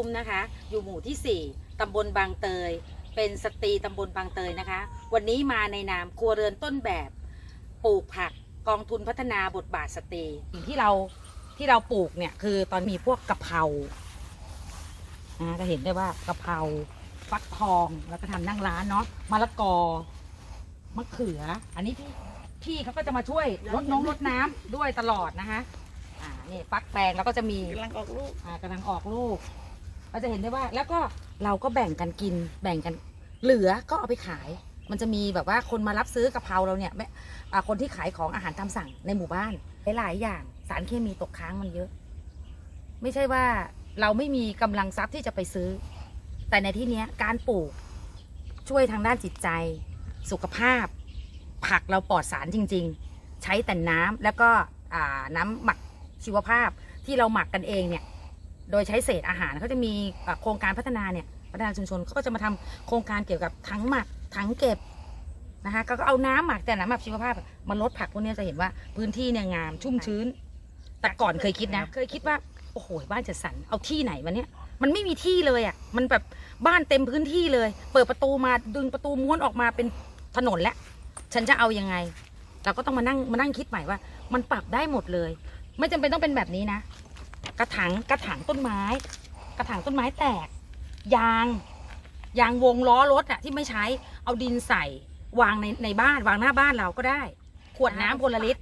คุ้มนะคะ อยู่หมู่ที่ 4ตำบลบางเตย เป็นสตรีตำบลบางเตยนะคะ วันนี้มาในนามครัวเรือนต้นแบบ ปลูกผักกองทุนพัฒนาบทบาทสตรีสิ่งที่เราที่เราปลูกเนี่ยคือตอนมีพวกกะเพราอ่าจะเห็นได้ว่ากะเพราฟักทองแล้วก็ทำนั่งร้านเนาะมะละกอมะเขือ อันนี้พี่พี่เขาก็จะมาช่วยรดน้องรดน้ำด้วยตลอดนะคะอ่านี่ฟักแปลงแล้วก็จะมีกำลังออกลูกอ่ากำลังออกลูก เราจะเห็นได้ว่าแล้วก็เราก็แบ่งกันกิน แบ่งกันเหลือก็เอาไปขาย มันจะมีแบบว่าคนมารับซื้อกะเพราเราเนี่ยแม่อ่าคนที่ขายของอาหารตามสั่งในหมู่บ้านหลายๆอย่างสารเคมีตกค้างมันเยอะ ไม่ใช่ว่าเราไม่มีกำลังทรัพย์ที่จะไปซื้อ แต่ในที่เนี้ยการปลูกช่วยทางด้านจิตใจ สุขภาพ ผักเราปลอดสารจริง ๆ ใช้แต่น้ำแล้วก็อ่าน้ำหมักชีวภาพที่เราหมักกันเองเนี่ย โดยใช้เศษอาหารเขาจะมีโครงการพัฒนาเนี่ยพัฒนาชุมชนเขาก็จะมาทำโครงการเกี่ยวกับทั้งหมักทั้งเก็บนะคะก็เอาน้ำหมักแต่น้ำหมักชีวภาพมาลดผักพวกนี้จะเห็นว่าพื้นที่เนี่ยงามชุ่มชื้น แต่ก่อนเคยคิดนะ เคยคิดว่าโอ้โหบ้านจัดสรรเอาที่ไหนวะเนี่ยมันไม่มีที่เลยอะมันแบบบ้านเต็มพื้นที่เลย เปิดประตูมาดึงประตูม้วนออกมาเป็นถนนแล้วฉันจะเอายังไง เราก็ต้องมานั่งมานั่งคิดใหม่ว่า มันปรับได้หมดเลย ไม่จำเป็นต้องเป็นแบบนี้นะ กระถางกระถางต้นไม้ กระถางต้นไม้แตก ยาง ยางวงล้อรถอะที่ไม่ใช้เอาดินใส่ วางในในบ้านวางหน้าบ้านเราก็ได้ ขวดน้ำคนละลิตร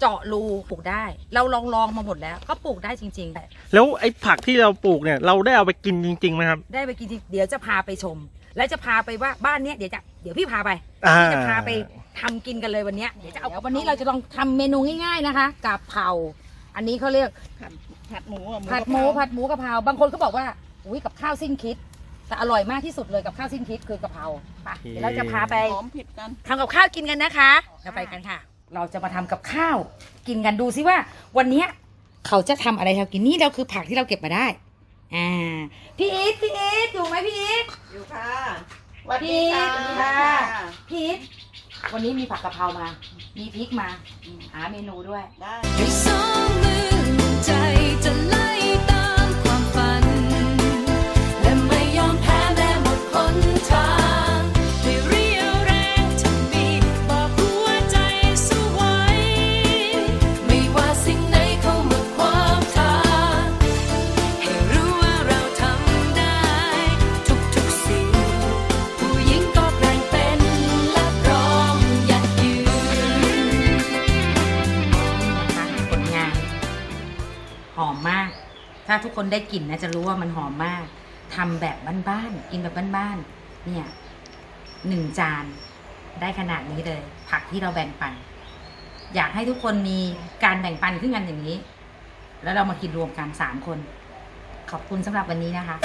เจาะรูปลูกได้ เราลองลองมาหมดแล้ว ก็ปลูกได้จริงๆแล้วไอ้ผักที่เราปลูกเนี่ย เราได้เอาไปกินจริงๆไหมครับ ได้ไปกินจริงเดี๋ยวจะพาไปชม แล้วจะพาไปว่าบ้านเนี้ยเดี๋ยวจะเดี๋ยวพี่พาไปอ่าพี่จะพาไปทำกินกันเลยวันเนี้ยเดี๋ยวจะเอาวันนี้เราจะลองทำเมนูง่าย ๆนะคะกะเพรา อันนี้เขาเรียกผัดผัดหมูอะผัดหมูกะเพราผัดหมูกะเพราบางคนก็บอกว่าอุ้ยกับข้าวสิ้นคิด แต่อร่อยมากที่สุดเลยกับข้าวสิ้นคิดคือกะเพราไปเดี๋ยวเราจะพาไปหอมผิดกันทำกับข้าวกินกันนะคะเราไปกันค่ะ เราจะมาทำกับข้าวกินกันดูซิว่า วันเนี้ยเขาจะทำอะไรให้เรากินนี่เราคือผักที่เราเก็บมาได้อ่าพี่อีทพี่อีทอยู่ไหมพี่อีท อยู่ค่ะสวัสดีค่ะสวัสดีค่ะพี่อีทวันนี้มีผักกะเพรามา มีพริกมา หาเมนูด้วย ได้ให้สองมือใจจะไล่ ถ้าทุกคนได้กลิ่นนะจะรู้ว่ามันหอมมากทำแบบบ้านๆกินแบบบ้านๆเนี่ยหนึ่งจานได้ขนาดนี้เลย ผักที่เราแบ่งปัน อยากให้ทุกคนมีการแบ่งปันขึ้นกันอย่างนี้ แล้วเรามากินรวมกันสามคน ขอบคุณสำหรับวันนี้นะคะ